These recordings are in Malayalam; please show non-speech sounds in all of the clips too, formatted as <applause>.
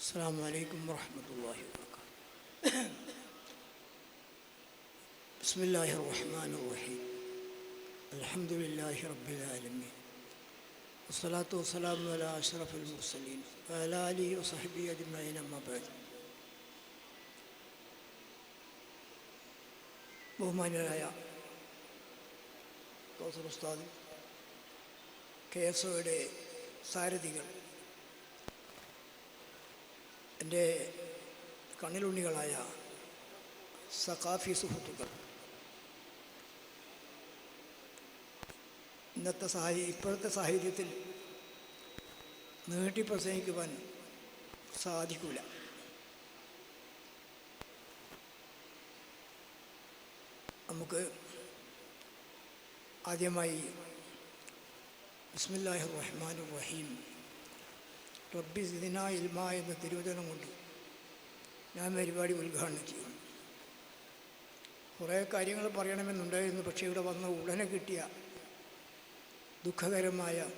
السلام عليكم ورحمة الله وبركاته <coughs> بسم الله الرحمن الرحيم الحمد لله رب العالمين والصلاة والسلام على أشرف المرسلين وعلى آله وصحبه أجمعين أما بعد ബഹുമാന്യരായ കൗസർ ഉസ്താദ് കെ എസ് ഒയുടെ സാരഥികൾ എന്റെ കണ്ണിലുണ്ണികളായ സഖാഫി സുഹൃത്തുക്കൾ ഇന്നത്തെ സാഹചര്യം ഇപ്പോഴത്തെ സാഹചര്യത്തിൽ നീട്ടി പ്രസംഗിക്കുവാൻ സാധിക്കൂല. നമുക്ക് ആദ്യമായി ബിസ്മില്ലാഹി റഹ്മാൻ റഹീം റബ്ബി സിദിന ഇൽമ എന്ന തിരുവചനം കൊണ്ട് ഞാൻ പരിപാടി ഉദ്ഘാടനം ചെയ്യുന്നു കുറേ കാര്യങ്ങൾ പറയണമെന്നുണ്ടായിരുന്നു പക്ഷേ ഇവിടെ വന്ന ഉടനെ കിട്ടിയ ദുഃഖകരമായ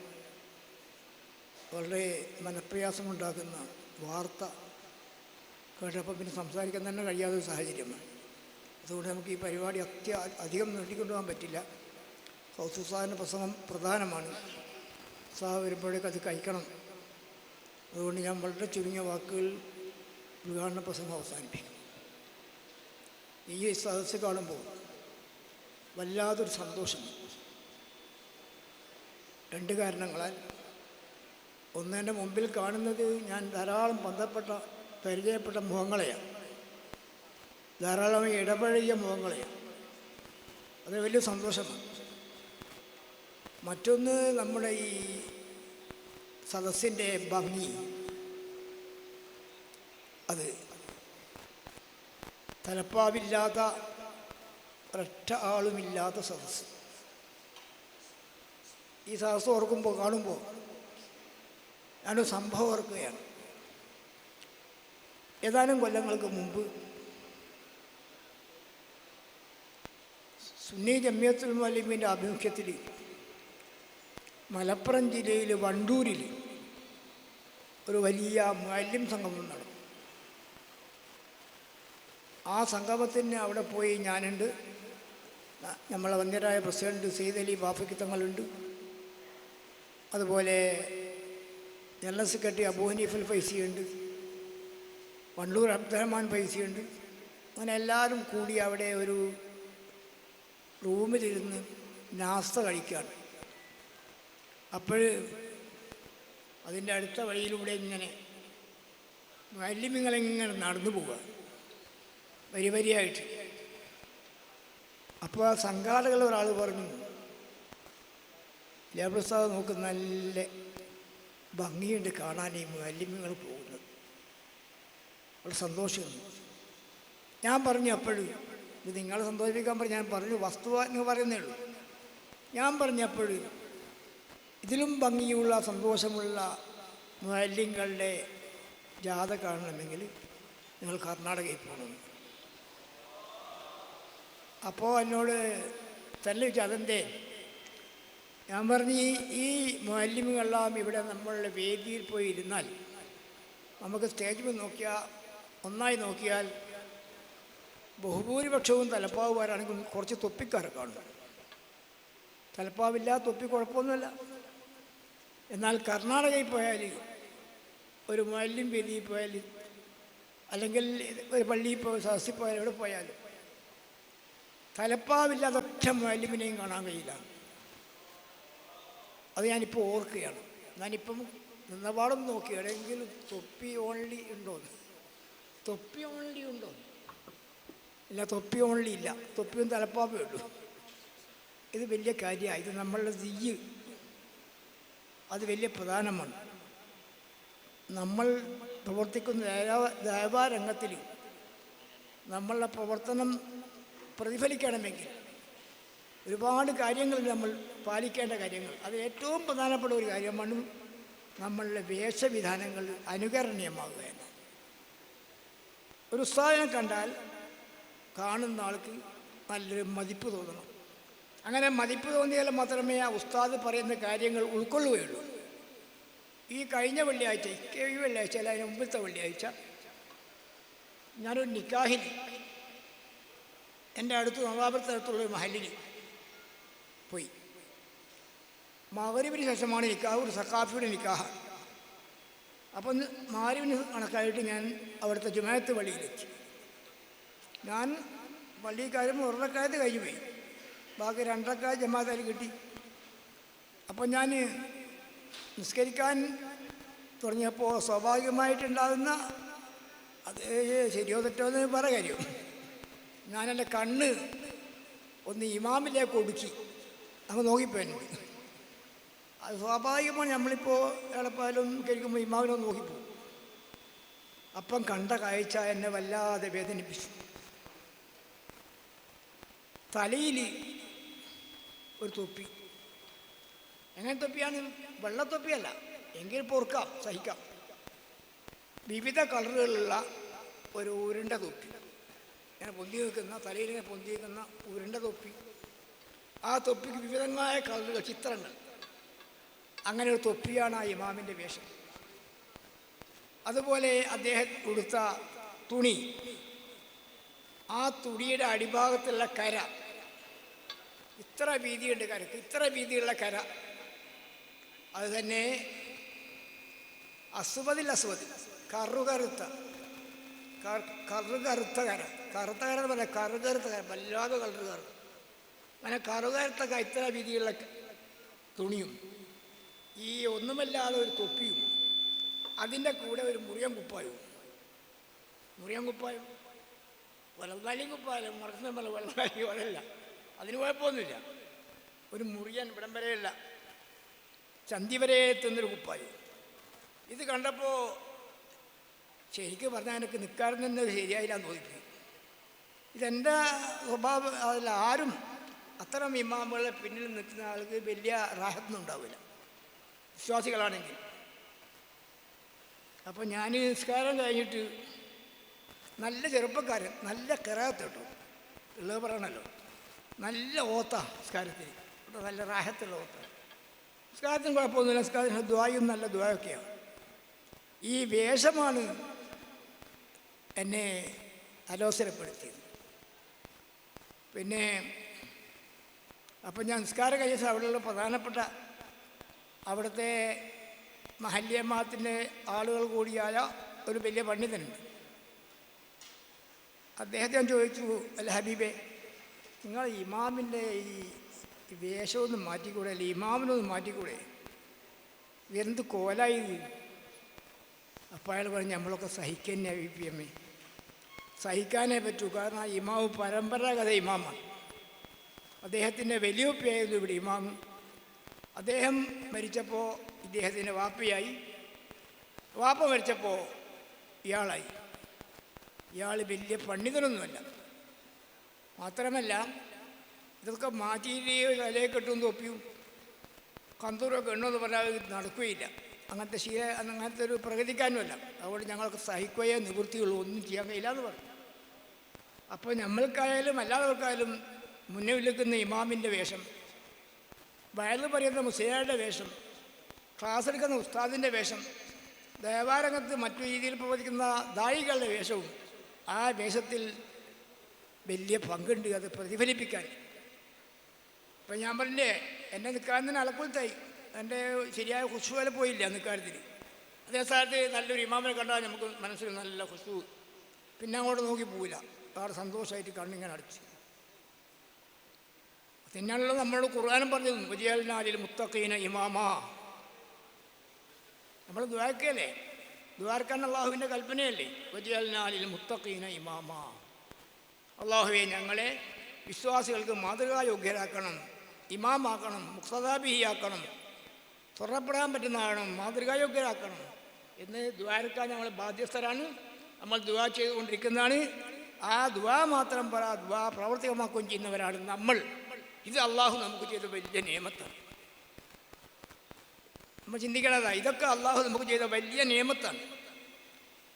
വളരെ മനപ്രയാസമുണ്ടാക്കുന്ന വാർത്ത കേട്ടപ്പോൾ പിന്നെ സംസാരിക്കാൻ തന്നെ കഴിയാത്ത ഒരു സാഹചര്യമാണ്. അതുകൊണ്ട് നമുക്ക് ഈ പരിപാടി അത്യ അധികം നീട്ടിക്കൊണ്ടുപോകാൻ പറ്റില്ല. ഹൗസുസാറിന്റെ പ്രസംഗം പ്രധാനമാണ്. സാഹ വരുമ്പോഴേക്കത് കഴിക്കണം. അതുകൊണ്ട് ഞാൻ വളരെ ചുരുങ്ങിയ വാക്കുകൾ ഉദ്ഘാടന പ്രസംഗം അവസാനിപ്പിക്കും ഈ സദസ്സ് കാണുമ്പോൾ വല്ലാതൊരു സന്തോഷം രണ്ട് കാരണങ്ങളാൽ. ഒന്ന് എന്റെ മുമ്പിൽ കാണുന്നത് ഞാൻ ധാരാളം ബന്ധപ്പെട്ട പരിചയപ്പെട്ട മുഖങ്ങളെയാണ്. ധാരാളം ഇടപഴകിയ മുഖങ്ങളെയാണ്. അത് വലിയ സന്തോഷമാണ്. മറ്റൊന്ന് നമ്മുടെ ഈ സദസ്സിന്റെ ഭംഗി. അത് തലപ്പാവില്ലാത്ത ഒരൊറ്റ ആളുമില്ലാത്ത സദസ്സ്. ഈ സദസ്സ് ഓർക്കുമ്പോൾ കാണുമ്പോൾ ഞാനൊരു സംഭവം ഓർക്കുകയാണ്. ഏതാനും കൊല്ലങ്ങൾക്ക് മുമ്പ് സുന്നി ജമ്മിയത്തുൽ മലിമിന്റെ ആഭിമുഖ്യത്തിൽ മലപ്പുറം ജില്ലയിൽ വണ്ടൂരിൽ ഒരു വലിയ മാലിന്യം സംഗമം നടന്നു. ആ സംഗമത്തിന് അവിടെ പോയി ഞാനുണ്ട്. നമ്മളെ വന്യരായ പ്രസിഡന്റ് സെയ്ദ് അലി ബാഫയ്ക്ക് തങ്ങളുണ്ട്. അതുപോലെ ജനറൽ സെക്രട്ടറി അബൂ ഹനീഫുൽ ഫൈസിയുണ്ട്. വണ്ടൂർ അബ്ദുറഹ്മാൻ ഫൈസിയുണ്ട്. അങ്ങനെ എല്ലാവരും കൂടി അവിടെ ഒരു റൂമിലിരുന്ന് നാസ്ത കഴിക്കുകയാണ് അപ്പോൾ അതിന്റെ അടുത്ത വഴിയിലൂടെ ഇങ്ങനെ വല്യമിങ്ങളിങ്ങനെ നടന്നു പോവുക. വരി വരിയായിട്ട്. അപ്പോൾ ആ സംഘാടകൾ ഒരാൾ പറഞ്ഞു ലേബർസാവ് നോക്ക് നല്ല ഭംഗിയുണ്ട് കാണാൻ ഈ വല്യമിങ്ങൾ പോകുന്നത്. വളരെ സന്തോഷമുണ്ട്. ഞാൻ പറഞ്ഞു അപ്പോഴും ഇത് നിങ്ങളെ സന്തോഷിപ്പിക്കാൻ പറഞ്ഞു. ഞാൻ പറഞ്ഞു വസ്തുവ എന്ന് പറയുന്നേ ഉള്ളൂ. ഞാൻ പറഞ്ഞപ്പോഴും ഇതിലും ഭംഗിയുള്ള സന്തോഷമുള്ള മാലിന്യങ്ങളുടെ ജാഥ കാണണമെങ്കിൽ നിങ്ങൾ കർണാടകയിൽ പോകണം. അപ്പോൾ എന്നോട് തന്നെ ചതന്റെ ഞാൻ പറഞ്ഞ് ഈ ഈ മാലിന്യങ്ങളെല്ലാം ഇവിടെ നമ്മളുടെ വേദിയിൽ പോയി ഇരുന്നാൽ നമുക്ക് സ്റ്റേജിൽ നോക്കിയാൽ ഒന്നായി നോക്കിയാൽ ബഹുഭൂരിപക്ഷവും തലപ്പാവുകാരാണെങ്കിൽ കുറച്ച് തൊപ്പിക്കാരെ കാണും. തലപ്പാവില്ല തൊപ്പി കുഴപ്പമൊന്നുമില്ല. എന്നാൽ കർണാടകയിൽ പോയാൽ ഒരു മല്യം വേദിയിൽ പോയാൽ അല്ലെങ്കിൽ ഒരു പള്ളിയിൽ പോയി സദസ്സിൽ പോയാൽ എവിടെ പോയാലും തലപ്പാവില്ലാതെ ഒറ്റ മല്യമിനെയും കാണാൻ കഴിയില്ല. അത് ഞാനിപ്പോൾ ഓർക്കുകയാണ്. ഞാനിപ്പം നിന്നപാടും നോക്കി എവിടെയെങ്കിലും തൊപ്പി ഓൺലി ഉണ്ടോ? തൊപ്പി ഓൺലി ഉണ്ടോ? ഇല്ല തൊപ്പി ഓൺലി ഇല്ല. തൊപ്പിയും തലപ്പാവേ ഉള്ളൂ. ഇത് വലിയ കാര്യമാണ് ഇത് നമ്മളുടെ തീയ് അത് വലിയ പ്രധാനമാണ്. നമ്മൾ പ്രവർത്തിക്കുന്ന ദേവാ- ദേവാരംഗത്തിൽ നമ്മളുടെ പ്രവർത്തനം പ്രതിഫലിക്കണമെങ്കിൽ ഒരുപാട് കാര്യങ്ങൾ നമ്മൾ പാലിക്കേണ്ട കാര്യങ്ങൾ. അത് ഏറ്റവും പ്രധാനപ്പെട്ട ഒരു കാര്യമാണ് നമ്മളുടെ വേഷവിധാനങ്ങൾ അനുകരണീയമാകുക എന്ന് ഒരു ഉസ്താദിനെ കണ്ടാൽ കാണുന്ന ആൾക്ക് നല്ലൊരു മതിപ്പ് തോന്നണം. അങ്ങനെ മതിപ്പ് തോന്നിയാൽ മാത്രമേ ആ ഉസ്താദ് പറയുന്ന കാര്യങ്ങൾ ഉൾക്കൊള്ളുകയുള്ളൂ. ഈ കഴിഞ്ഞ വെള്ളിയാഴ്ച ഈ വെള്ളിയാഴ്ച അല്ല അതിന് മുമ്പത്തെ വെള്ളിയാഴ്ച ഞാനൊരു നിക്കാഹിന്. എന്റെ അടുത്ത് നവാപുരത്തടുത്തുള്ള ഒരു മഹലിന് പോയി. മാവരിവിന് ശേഷമാണ് നിക്കാഹ് ഒരു സക്കാഫിയുടെ നിക്കാഹ്. അപ്പം മാരിവിന് കണക്കായിട്ട് ഞാൻ അവിടുത്തെ ജുമായത്ത് പള്ളിയിലെത്തി. ഞാൻ പള്ളിക്കാരും ഉരുളക്കാലത്ത് കഴിഞ്ഞു പോയി. ബാക്കി രണ്ടക്ക ജമാഅത്തിൽ കിട്ടി. അപ്പം ഞാൻ നിസ്കരിക്കാൻ തുടങ്ങിയപ്പോൾ സ്വാഭാവികമായിട്ടുണ്ടാകുന്ന അത് ശരിയോ തെറ്റോ എന്ന് പറ കാര്യം. ഞാൻ എന്റെ കണ്ണ് ഒന്ന് ഇമാമിലേക്ക് ഒടുക്കി അങ്ങ് നോക്കിപ്പോയി അത് സ്വാഭാവികമാണ് നമ്മളിപ്പോൾ എളപ്പാലും കഴിക്കുമ്പോൾ ഇമാവിനെ നോക്കിപ്പോകും. അപ്പം കണ്ട കാഴ്ച എന്നെ വല്ലാതെ വേദനിപ്പിച്ചു. തലയിൽ ഒരു തൊപ്പി. എങ്ങനെ തൊപ്പിയാണ്? വെള്ളത്തൊപ്പിയല്ല. എങ്കിൽ പൊറുക്കാം സഹിക്കാം. വിവിധ കളറുകളുള്ള ഒരു ഉരുണ്ട തൊപ്പി. ഇങ്ങനെ പൊന്തി നിൽക്കുന്ന തലയിൽ ഇങ്ങനെ പൊന്തി നിൽക്കുന്ന ഉരുണ്ട തൊപ്പി. ആ തൊപ്പിക്ക് വിവിധങ്ങളായ കളറുകൾ ചിത്രങ്ങൾ. അങ്ങനെ ഒരു തൊപ്പിയാണ് ആ ഇമാമിന്റെ വേഷം. അതുപോലെ അദ്ദേഹം കൊടുത്ത തുണി. ആ തുണിയുടെ അടിഭാഗത്തുള്ള കര ഇത്ര വീതിയുണ്ട് കരക്ക് ഇത്ര വീതിയുള്ള കര. അത് തന്നെ അസുഖത്തിൽ അസുഖത്തിൽ കറുകറുത്ത കറുകറുത്ത കര. കറുത്ത കര എന്ന് പറയാം കറുകറുത്ത കര വല്ലാതെ കളറ് കറു അങ്ങനെ കറുകറുത്ത ഇത്ര വീതിയുള്ള തുണിയും ഈ ഒന്നുമല്ലാതെ ഒരു തൊപ്പിയും അതിന്റെ കൂടെ ഒരു മുറിയൻ കുപ്പായവും. മുറിയൻ കുപ്പായം വലതാലി കുപ്പായം മറക്കുന്ന വലതാലി പോലെയല്ല അതിന് കുഴപ്പമൊന്നുമില്ല. ഒരു മുറിയൻ ഇവിടം വരെയല്ല. ചന്തി വരെ എത്തുന്നൊരു കുപ്പായി. ഇത് കണ്ടപ്പോൾ ശരിക്കും പറഞ്ഞാൽ എനിക്ക് നിൽക്കാതെ തന്നെ ശരിയായില്ല എന്ന് തോന്നിപ്പോയി. ഇതെന്റെ സ്വഭാവം? അതിൽ ആരും അത്തരം ഇമാമുകളെ പിന്നിൽ നിൽക്കുന്ന ആൾക്ക് വലിയ റാഹത്തൊന്നും ഉണ്ടാവില്ല. വിശ്വാസികളാണെങ്കിൽ. അപ്പോൾ ഞാൻ നിസ്കാരം കഴിഞ്ഞിട്ട് നല്ല ചെറുപ്പക്കാരൻ നല്ല കിറാത്ത് കേട്ടോ. ഉള്ളത് പറയണല്ലോ. നല്ല ഓത്ത നിസ്കാരത്തിന് നല്ല റാഹത്തുള്ള ഓത്ത. നിസ്കാരത്തിന് കുഴപ്പമൊന്നുമില്ല. നിസ്കാരത്തിന് ദ്വായും നല്ല ദ്വായൊക്കെയാണ്. ഈ വേഷമാണ് എന്നെ അലോസരപ്പെടുത്തിയത്. പിന്നെ അപ്പം ഞാൻ നിസ്കാരം കഴിച്ച അവിടെയുള്ള പ്രധാനപ്പെട്ട അവിടുത്തെ മഹല്യമാത്തിന്റെ ആളുകൾ കൂടിയായ ഒരു വലിയ പണ്ഡിതനുണ്ട്. അദ്ദേഹത്തെ ഞാൻ ചോദിച്ചു അല്ല ഹബീബെ നിങ്ങൾ ഇമാമിന്റെ ഈ വേഷമൊന്നും മാറ്റിക്കൂടെ? അല്ലെ ഇമാമിനൊന്നും മാറ്റിക്കൂടെ? എന്ത് കോലായി അപ്പോൾ അയാൾ പറഞ്ഞു നമ്മളൊക്കെ സഹിക്കന്നെ വി പി എമ്മേ സഹിക്കാനേ പറ്റൂ. കാരണം ഇമാവ് പരമ്പരാഗത ഇമാമാണ്. അദ്ദേഹത്തിന്റെ വലിയൊപ്പിയായിരുന്നു ഇവിടെ ഇമാം അദ്ദേഹം മരിച്ചപ്പോൾ ഇദ്ദേഹത്തിന്റെ വാപ്പയായി. വാപ്പ മരിച്ചപ്പോൾ ഇയാളായി. ഇയാൾ വലിയ പണ്ഡിതനൊന്നുമല്ല. മാത്രമല്ല ഇതൊക്കെ മാറ്റിയിട്ടേ തലയെ കെട്ടും തൊപ്പിയും കന്തൂരൊക്കെ എണ്ണമെന്ന് പറഞ്ഞാൽ ഇത് നടക്കുകയില്ല. അങ്ങനത്തെ ശീല അങ്ങനത്തെ ഒരു പ്രകൃതിക്കാനുമല്ല. അതുകൊണ്ട് ഞങ്ങൾക്ക് സഹിക്കുകയോ നിവൃത്തിയുള്ളൂ ഒന്നും ചെയ്യാൻ കഴിയില്ല എന്ന് പറഞ്ഞു. അപ്പോൾ നമ്മൾക്കായാലും അല്ലാത്തവർക്കായാലും മുന്നിൽ നിൽക്കുന്ന ഇമാമിന്റെ വേഷം വയലിൽ പറയുന്ന മുസ്ലിയാരുടെ വേഷം ക്ലാസ് എടുക്കുന്ന ഉസ്താദിന്റെ വേഷം ദേവാരംഗത്ത് മറ്റു രീതിയിൽ പ്രവർത്തിക്കുന്ന ദായികളുടെ വേഷവും ആ വേഷത്തിൽ വലിയ പങ്കുണ്ട് അത് പ്രതിഫലിപ്പിക്കാൻ. ഇപ്പം ഞാൻ പറഞ്ഞേ എന്നെ നിൽക്കാരത്തിന് അളക്കുളത്തായി. എന്റെ ശരിയായ ഖുഷു വരെ പോയില്ല നിൽക്കാരത്തിന് അതേ സ്ഥാനത്ത് നല്ലൊരു ഇമാമിനെ കണ്ടാൽ നമുക്ക് മനസ്സിൽ നല്ല ഖുഷു പിന്നെ അങ്ങോട്ട് നോക്കി പോവില്ല. വേറെ സന്തോഷമായിട്ട് കണ്ണിങ്ങനെ അടച്ചു. പിന്നെയുള്ള നമ്മളോട് ഖുർആാനും പറഞ്ഞത് വലിയാലിനാലിൽ മുത്തഖീന ഇമാമാ. നമ്മൾ ദ്വാരക്കല്ലേ ദ്വാരക്കാൻ അള്ളാഹുവിന്റെ കൽപ്പനയല്ലേ? വലിയാലിനാലിൽ മുത്തഖീന ഇമാമാ. അള്ളാഹുവെ ഞങ്ങളെ വിശ്വാസികൾക്ക് മാതൃകായോഗ്യരാക്കണം ഇമാമാക്കണം മുക്തദാബിഹിയാക്കണം തുറപ്പെടാൻ പറ്റുന്നതാകണം മാതൃകായോഗ്യരാക്കണം എന്ന് ദ്വാരക്കാൻ ഞങ്ങൾ ബാധ്യസ്ഥരാണ്. നമ്മൾ ദ്വാ ചെയ്തുകൊണ്ടിരിക്കുന്നതാണ്. ആ ദ്വാ മാത്രം പറ ദ്വാ പ്രാവർത്തികമാക്കുകയും ചെയ്യുന്നവരാണ് നമ്മൾ. ഇത് അള്ളാഹു നമുക്ക് ചെയ്ത വലിയ നിയമത്താണ്. നമ്മൾ ചിന്തിക്കേണ്ടതാണ് ഇതൊക്കെ അള്ളാഹു നമുക്ക് ചെയ്ത വലിയ നിയമത്താണ്.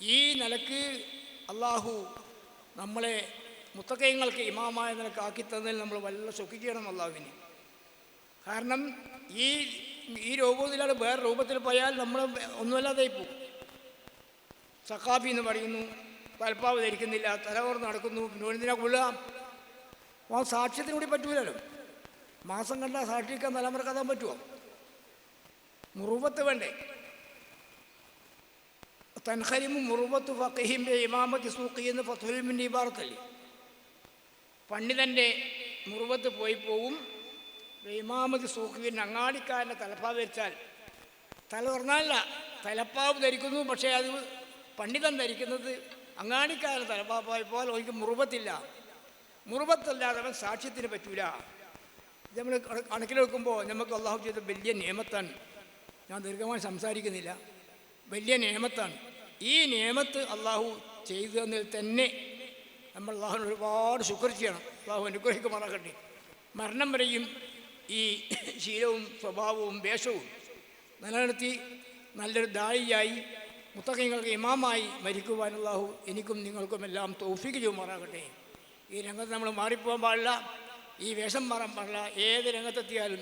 ഈ നിലയ്ക്ക് അള്ളാഹു നമ്മളെ മുത്തക്കയങ്ങൾക്ക് ഇമാമായ നിനക്ക് ആക്കി തന്നതിൽ നമ്മൾ വല്ല സുഖിക്കണം അള്ളാഹുവിനെ കാരണം ഈ ഈ രൂപത്തിലാണ് വേറെ രൂപത്തിൽ പോയാൽ നമ്മൾ ഒന്നുമല്ലാതെ പോകും. സഖാഫി എന്ന് പറയുന്നു പരപ്പാവ് ധരിക്കുന്നില്ല തലവർ നടക്കുന്നു പിന്നെ എന്തിനാ കൊള്ളുക? ആ സാക്ഷ്യത്തിന് കൂടി പറ്റൂലല്ലോ. മാസം കണ്ട സാക്ഷിക്കാൻ തലമുറക്കാതാൻ പറ്റുമോ മുറുവത്ത് വേണ്ടേ? തൻഹരിമും മുറുവത്ത് ഫക്കഹിന്റെ ഇമാമത്തി സൂക്കി എന്ന് ഫത്തുലിമിന്റെ ഇബാറത്തല്ലേ? പണ്ഡിതന്റെ മുറുവത്ത് പോയി പോവും. ഇമാമത് സൂഖുവിൻ അങ്ങാടിക്കാരന്റെ തലപ്പാവ് ധരിച്ചാൽ തല തുറന്നല്ല തലപ്പാവ് ധരിക്കുന്നു. പക്ഷേ അത് പണ്ഡിതൻ ധരിക്കുന്നത് അങ്ങാടിക്കാരൻ അങ്ങാടിക്കാരന്റെ പോലെ ഒരിക്കൽ മുറുപത്തില്ല മുറുപത്തല്ലാതെ അവൻ സാക്ഷ്യത്തിന് പറ്റൂല. ഇത് നമ്മൾ കണക്കിലെടുക്കുമ്പോൾ നമുക്ക് അള്ളാഹു ചെയ്ത വലിയ നിയമത്താണ്. ഞാൻ ദീർഘമായി സംസാരിക്കുന്നില്ല. വലിയ നിയമത്താണ്. ഈ നിയമത്ത് അള്ളാഹു ചെയ്തതിൽ തന്നെ നമ്മൾ അള്ളാഹുവിന് ഒരുപാട് ശുക്ർ ചെയ്യണം. അള്ളാഹു അനുഗ്രഹിക്കുമാറാകട്ടെ മരണം വരെയും ഈ ശീലവും സ്വഭാവവും വേഷവും നിലനിർത്തി നല്ലൊരു ദായിയായി മുത്തങ്ങൾക്ക് ഇമാമായി മരിക്കുവാൻ അള്ളാഹു എനിക്കും നിങ്ങൾക്കും എല്ലാം തോഫിക്ക് ചെയ്യുമാറാകട്ടെ ഈ രംഗത്ത് നമ്മൾ മാറിപ്പോകാൻ പാടില്ല. ഈ വേഷം മാറാൻ പാടില്ല. ഏത് രംഗത്തെത്തിയാലും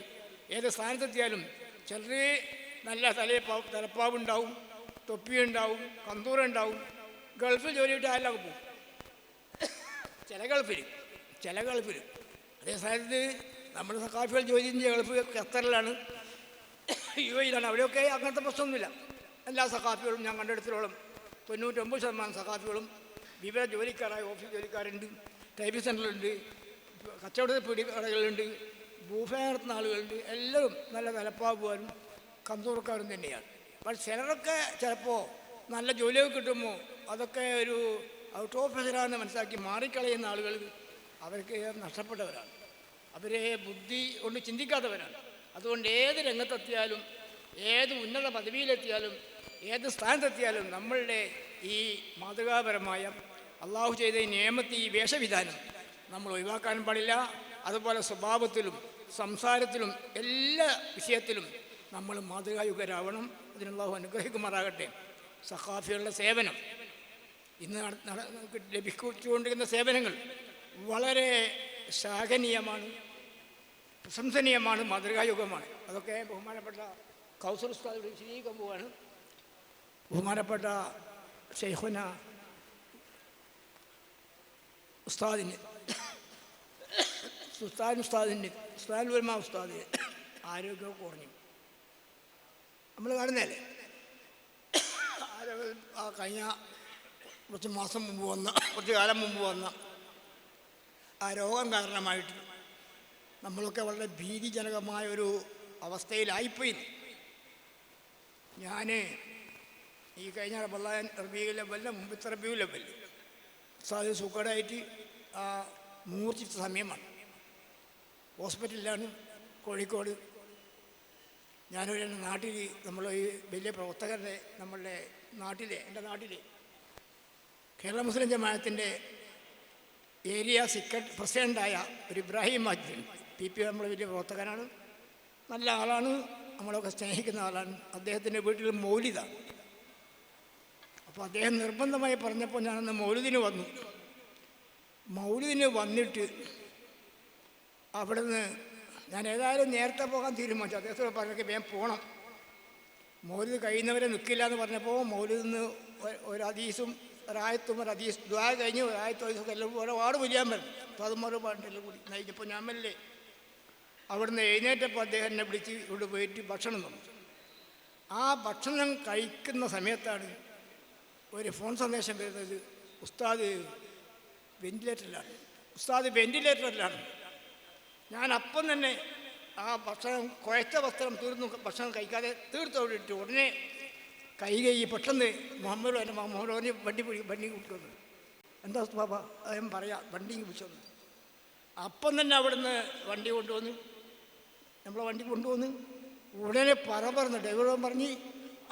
ഏത് സ്ഥാനത്തെത്തിയാലും ചിലർ നല്ല തലയെ തലപ്പാവുണ്ടാവും തൊപ്പിയുണ്ടാവും കന്തൂറുണ്ടാവും ഗൾഫിൽ ജോലി കിട്ടിയ ആരിലൊക്കെ പോകും. ചില ഗൾഫിൽ ചില ഗൾഫിൽ അതേ സ്ഥലത്ത് നമ്മുടെ സഖാഫികൾ ജോലി ചെയ്യുന്ന ഗൾഫ് ഖത്തറിലാണ് യു എയിലാണ് അവിടെയൊക്കെ അങ്ങനത്തെ പ്രശ്നമൊന്നുമില്ല. എല്ലാ സഖാഫികളും ഞാൻ കണ്ടെടുത്തോളം തൊണ്ണൂറ്റൊമ്പത് ശതമാനം സഖാഫികളും വിവിധ ജോലിക്കാരായ ഓഫീസ് ജോലിക്കാരുണ്ട് ടൈപ്പിംഗ് സെന്ററിലുണ്ട് കച്ചവട പിടി കടകളുണ്ട് ബൂഫേ നടത്തുന്ന ആളുകളുണ്ട്. എല്ലാവരും നല്ല വിലപ്പാവുകാരും കന്തൂർക്കാരും തന്നെയാണ്. പക്ഷെ ചിലരൊക്കെ ചിലപ്പോൾ നല്ല ജോലിയൊക്കെ കിട്ടുമ്പോൾ അതൊക്കെ ഒരു ഔട്ട് ഓഫീസറാണെന്ന് മനസ്സിലാക്കി മാറിക്കളയുന്ന ആളുകൾ അവർക്ക് നഷ്ടപ്പെട്ടവരാണ്. അവരെ ബുദ്ധി കൊണ്ട് ചിന്തിക്കാത്തവരാണ്. അതുകൊണ്ട് ഏത് രംഗത്തെത്തിയാലും ഏത് ഉന്നത പദവിയിലെത്തിയാലും ഏത് സ്ഥാനത്തെത്തിയാലും നമ്മളുടെ ഈ മാതൃകാപരമായ അള്ളാഹു ചെയ്ത ഈ നിയമത്തെ ഈ വേഷവിധാനം നമ്മൾ ഒഴിവാക്കാൻ പാടില്ല. അതുപോലെ സ്വഭാവത്തിലും സംസാരത്തിലും എല്ലാ വിഷയത്തിലും നമ്മൾ മാതൃകായുഗരാവണം. അതിനുള്ള അനുഗ്രഹിക്കുമാറാകട്ടെ. സഖാഫികളുടെ സേവനം. ഇന്ന് ലഭിച്ചുകൊണ്ടിരിക്കുന്ന സേവനങ്ങൾ വളരെ ശ്ലാഘനീയമാണ് പ്രശംസനീയമാണ് മാതൃകായുഗമാണ്. അതൊക്കെ ബഹുമാനപ്പെട്ട കൗസർ ഉസ്താദോട് വിശദീകരിക്കാൻ പോവാണ്. ബഹുമാനപ്പെട്ട ഷെയ്ഹുന ഉസ്താദിന് സുസ്താൻ ഉസ്താദിന് ഉസ്താദ് വരുമ ഉസ്താദിന് ആരോഗ്യം കുറഞ്ഞു. നമ്മൾ കാണുന്നതല്ലേ? ആരോഗ്യം ആ കഴിഞ്ഞ കുറച്ച് മാസം മുമ്പ് വന്ന കുറച്ച് കാലം മുമ്പ് വന്ന ആ രോഗം കാരണമായിട്ട് നമ്മളൊക്കെ വളരെ ഭീതിജനകമായ ഒരു അവസ്ഥയിലായിപ്പോയി. ഞാൻ ഈ കഴിഞ്ഞ റബല്ലാൻ റബീ ലെവലിന് മുമ്പത്തെ റബീ ലെവലിൽ സാധ്യത സുഖമായിട്ട് ആ മൂർച്ഛിച്ച സമയമാണ്. ഹോസ്പിറ്റലിലാണ് കോഴിക്കോട്. ഞാനൊരു നാട്ടിൽ നമ്മൾ ഈ വലിയ പ്രവർത്തകരുടെ നമ്മളുടെ നാട്ടിലെ എന്റെ നാട്ടിലെ കേരള മുസ്ലിം ജമാഅത്തിന്റെ ഏരിയ സെക്രട്ടറി പ്രസിഡന്റായ ഒരു ഇബ്രാഹിം മജ്ദിൻ പി. പി. നമ്മൾ വലിയ പ്രവർത്തകനാണ്. നല്ല ആളാണ്. നമ്മളൊക്കെ സ്നേഹിക്കുന്ന ആളാണ്. അദ്ദേഹത്തിന്റെ വീട്ടിൽ മൗലിത അപ്പോൾ അദ്ദേഹം നിർബന്ധമായി പറഞ്ഞപ്പോൾ ഞാനന്ന് മൗലിദിന് വന്നു. മൗലിദിന് വന്നിട്ട് അവിടുന്ന് ഞാൻ ഏതായാലും നേരത്തെ പോകാൻ തീരുമാനിച്ചു. അദ്ദേഹത്തോട് പറഞ്ഞൊക്കെ വേഗം പോകണം മൗലിദ് കഴിയുന്നവരെ നിൽക്കില്ല എന്ന് പറഞ്ഞപ്പോൾ മൗലിദിൽ ഒരു ഹദീസും ഒരായത്തും ഒരു ഹദീസ് ദ്വാ കഴിഞ്ഞ് ഒരായത്തും അതീസ് എല്ലാം ഒരുപാട് വലിയാൻ പറ്റും അതും ഒരുപാടെല്ലാം കൂടി. നയിച്ചപ്പോൾ ഞാൻ മെല്ലെ അവിടുന്ന് എഴുന്നേറ്റപ്പോൾ അദ്ദേഹം എന്നെ പിടിച്ച് ഇവിടെ പോയിട്ട് ഭക്ഷണം തന്നു. ആ ഭക്ഷണം കഴിക്കുന്ന സമയത്താണ് ഒരു ഫോൺ സന്ദേശം വരുന്നത് ഉസ്താദ് വെന്റിലേറ്ററിലാണ് ഉസ്താദ് വെന്റിലേറ്ററിലാണ്. ഞാൻ അപ്പം തന്നെ ആ ഭക്ഷണം കുഴച്ച വസ്ത്രം തീർന്നു ഭക്ഷണം കഴിക്കാതെ തീർത്തോടിട്ട് ഉടനെ കൈ കൈ പെട്ടെന്ന് മുഹമ്മദ് എന്റെ മുഹമ്മദോനെ വണ്ടി പിടി വണ്ടി കൂട്ടിക്കൊന്നു എന്താ ബാബ? അദ്ദേഹം പറയാം വണ്ടി പിടിച്ചൊന്നു അപ്പം തന്നെ അവിടുന്ന് വണ്ടി കൊണ്ടുവന്നു നമ്മളെ വണ്ടി കൊണ്ടുവന്ന് ഉടനെ പറ പറഞ്ഞു ഡ്രൈവറോട് പറഞ്ഞ്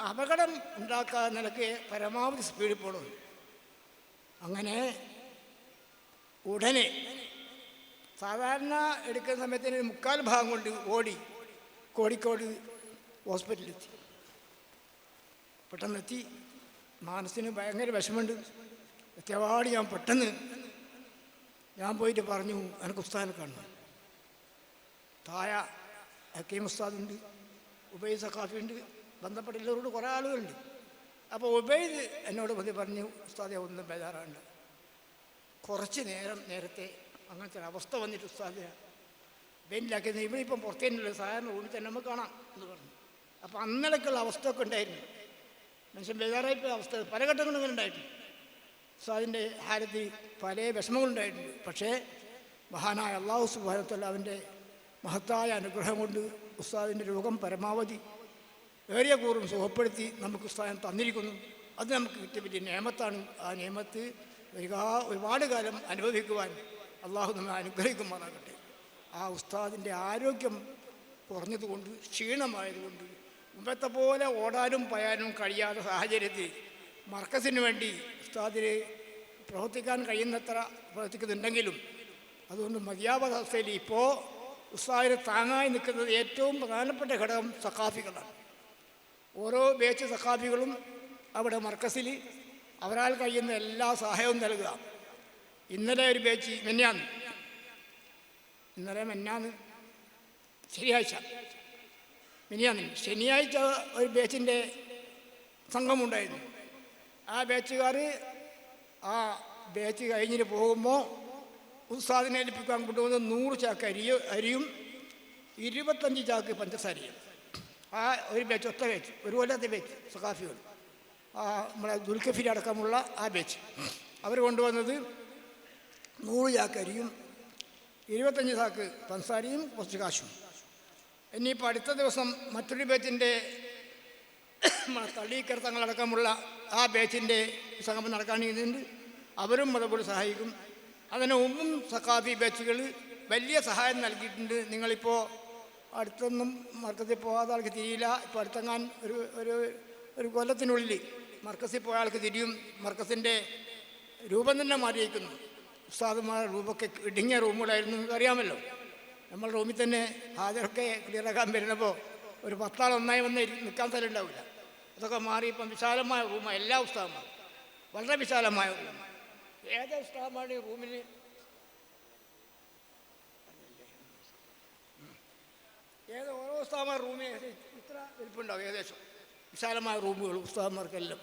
അപകടം ഉണ്ടാക്കാതെ നിലയ്ക്ക് പരമാവധി സ്പീഡിൽ പോകണം അങ്ങനെ ഉടനെ സാധാരണ എടുക്കുന്ന സമയത്തിന് മുക്കാൽ ഭാഗം കൊണ്ട് ഓടി കോഴിക്കോട് ഹോസ്പിറ്റലിലെത്തി പെട്ടെന്നെത്തി. മനസ്സിന് ഭയങ്കര വിഷമമുണ്ട്. എത്തിയപാട് ഞാൻ പെട്ടെന്ന് ഞാൻ പോയിട്ട് പറഞ്ഞു എനിക്ക് ഉസ്താദിനെ കാണണം. തായ ഹക്കീം ഉസ്താദുണ്ട് ഉബൈദ് സഖാഫിയുണ്ട് ബന്ധപ്പെട്ടുള്ളവരോട് കുറേ ആളുകളുണ്ട്. അപ്പോൾ ഉബൈദ് എന്നോട് പതി പറഞ്ഞു ഉസ്താദെ ഒന്നും ബേജാറാണ്ട് കുറച്ച് നേരം നേരത്തെ അങ്ങനത്തെ ഒരു അവസ്ഥ വന്നിട്ട് ഉസ്താദെ വെയിലാക്കി ഇവിടെ ഇപ്പം പുറത്തേനുള്ള സാധാരണ റൂമിൽ തന്നെ നമുക്ക് കാണാം എന്ന് പറഞ്ഞു. അപ്പോൾ അന്നലൊക്കെയുള്ള അവസ്ഥ ഒക്കെ ഉണ്ടായിരുന്നു. മനുഷ്യൻ ബേജാറായിപ്പോയ. അവസ്ഥ പല ഘട്ടങ്ങളും അങ്ങനെ ഉണ്ടായിട്ടുണ്ട്. അതിന്റെ ഹാരത്തിൽ പല വിഷമങ്ങളുണ്ടായിട്ടുണ്ട് പക്ഷേ മഹാനായ അള്ളാഹു സുബാനത്തല്ല അവന്റെ മഹത്തായ അനുഗ്രഹം കൊണ്ട് ഉസ്താദിന്റെ രോഗം പരമാവധി ഏറിയ കൂറും സുഖപ്പെടുത്തി നമുക്ക് ഉസ്താദം തന്നിരിക്കുന്നു. അത് നമുക്ക് കിട്ടിയ വലിയ നിയമത്താണ് ആ നിയമത്ത് ഒരുപാ ഒരുപാട് കാലം അനുഭവിക്കുവാൻ അള്ളാഹു നമ്മെ അനുഗ്രഹിക്കുമാറാകട്ടെ. ആ ഉസ്താദിന്റെ ആരോഗ്യം കുറഞ്ഞതുകൊണ്ട് ക്ഷീണമായതുകൊണ്ട് മുമ്പത്തെ പോലെ ഓടാനും പറയാനും കഴിയാത്ത സാഹചര്യത്തിൽ മർക്കസിന് വേണ്ടി ഉസ്താദിന് പ്രവർത്തിക്കാൻ കഴിയുന്നത്ര പ്രവർത്തിക്കുന്നുണ്ടെങ്കിലും അതുകൊണ്ട് മതിയാവസ്ഥയിൽ ഇപ്പോൾ ഉസ്താദിന് താങ്ങായി നിൽക്കുന്നത് ഏറ്റവും പ്രധാനപ്പെട്ട ഘടകം സഖാഫികളാണ്. ഓരോ ബേച്ച് സഖാഫികളും അവിടെ മർക്കസിൽ അവരാൽ കഴിയുന്ന എല്ലാ സഹായവും നൽകുക. ഇന്നലെ ഒരു ബേച്ച് മെന്നാന്ന്. ഇന്നലെ മെന്നാന്ന്. ശനിയാഴ്ച. മിനിയാന്ന് ശനിയാഴ്ച ഒരു ബേച്ചിന്റെ സംഘമുണ്ടായിരുന്നു. ആ ബേച്ചുകാർ ആ ബേച്ച് കഴിഞ്ഞിട്ട് പോകുമ്പോൾ ഉസ്താദിനെ ഏൽപ്പിക്കാൻ കൊണ്ടുവന്ന നൂറ് ചാക്ക് അരി അരിയും ഇരുപത്തഞ്ച് ചാക്ക് പഞ്ചസാരയും. ആ ഒരു ബേച്ച് ഒറ്റ ബേച്ച് ഒരു കൊല്ലത്തെ ബേച്ച് സഖാഫികൾ. ആ നമ്മളെ ദുൽഖഫിരി അടക്കമുള്ള ആ ബേച്ച് അവർ കൊണ്ടുവന്നത് നൂറ് ചാക്ക് അരിയും ഇരുപത്തഞ്ച് ചാക്ക് പഞ്ചസാരയും കുറച്ച് കാശും. ഇനിയിപ്പോൾ അടുത്ത ദിവസം മറ്റൊരു ബേച്ചിന്റെ <coughs> തള്ളീക്കർ തങ്ങളടക്കമുള്ള ആ ബേച്ചിന്റെ സംഗമം നടക്കാനിരുന്നുണ്ട് അവരും അതുപോലെ സഹായിക്കും. അതിന് മുമ്പും സഖാഫി ബാച്ചുകൾ വലിയ സഹായം നൽകിയിട്ടുണ്ട്. നിങ്ങളിപ്പോൾ അടുത്തൊന്നും മർക്കസിൽ പോകാതെ ആൾക്ക് തിരിയില്ല. ഇപ്പോൾ അടുത്തെങ്ങാൻ ഒരു ഒരു ഒരു കൊല്ലത്തിനുള്ളിൽ മർക്കസിൽ പോയ ആൾക്ക് തിരിയും. മർക്കസിന്റെ രൂപം തന്നെ മാറിയിരിക്കുന്നു. ഉസ്താദുമാരുടെ രൂപമൊക്കെ ഇടുങ്ങിയ റൂമുകളായിരുന്നു നിങ്ങൾക്ക് അറിയാമല്ലോ? നമ്മൾ റൂമിൽ തന്നെ ഹാജരൊക്കെ ക്ലിയറാക്കാൻ വരുന്നപ്പോൾ ഒരു പത്താൾ ഒന്നായി വന്ന് നിൽക്കാൻ സ്ഥലം ഉണ്ടാവില്ല. അതൊക്കെ മാറി ഇപ്പം വിശാലമായ റൂമാണ് എല്ലാ ഉസ്താദന്മാരും വളരെ വിശാലമായ റൂമാണ് ഏത് ഉസ്താദന്മാരുടെ റൂമിൽ ഏത് ഓരോ ഉസ്താദന്മാർ റൂമിൽ ഇത്ര വലിപ്പുണ്ടാവും ഏകദേശം. വിശാലമായ റൂമുകൾ ഉസ്താദന്മാർക്കെല്ലാം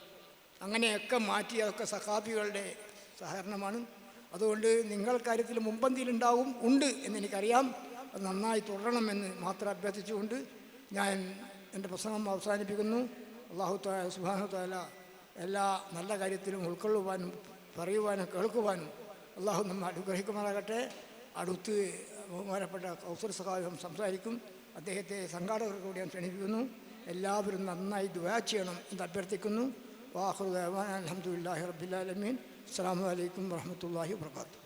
അങ്ങനെയൊക്കെ മാറ്റി അതൊക്കെ സഹാബികളുടെ സഹകരണമാണ്. അതുകൊണ്ട് നിങ്ങൾ കാര്യത്തിൽ മുമ്പന്തിയിലുണ്ടാവും ഉണ്ട് എന്നെനിക്കറിയാം. നന്നായി തുടരണമെന്ന് മാത്രം അഭ്യർത്ഥിച്ചുകൊണ്ട് ഞാൻ എന്റെ പ്രസംഗം അവസാനിപ്പിക്കുന്നു. അള്ളാഹു താല സുബാനു താല എല്ലാ നല്ല കാര്യത്തിലും ഉൾക്കൊള്ളുവാനും പറയുവാനും കേൾക്കുവാനും അള്ളാഹു നമ്മൾ അനുഗ്രഹിക്കുമാറാകട്ടെ. അടുത്ത് ബഹുമാനപ്പെട്ട കൗസർ സഹായം സംസാരിക്കും. അദ്ദേഹത്തെ സംഘാടകർക്ക് കൂടി ഞാൻ ക്ഷണിപ്പിക്കുന്നു എല്ലാവരും നന്നായി ദുവാ ചെയ്യണം എന്ന് അഭ്യർത്ഥിക്കുന്നു. വാഹുദാൻ അലഹമുല്ലാഹി റബ്ബിലാലമീൻ അസ്സാം വലൈക്കും വാഹമത്തല്ലാഹി വാത്തു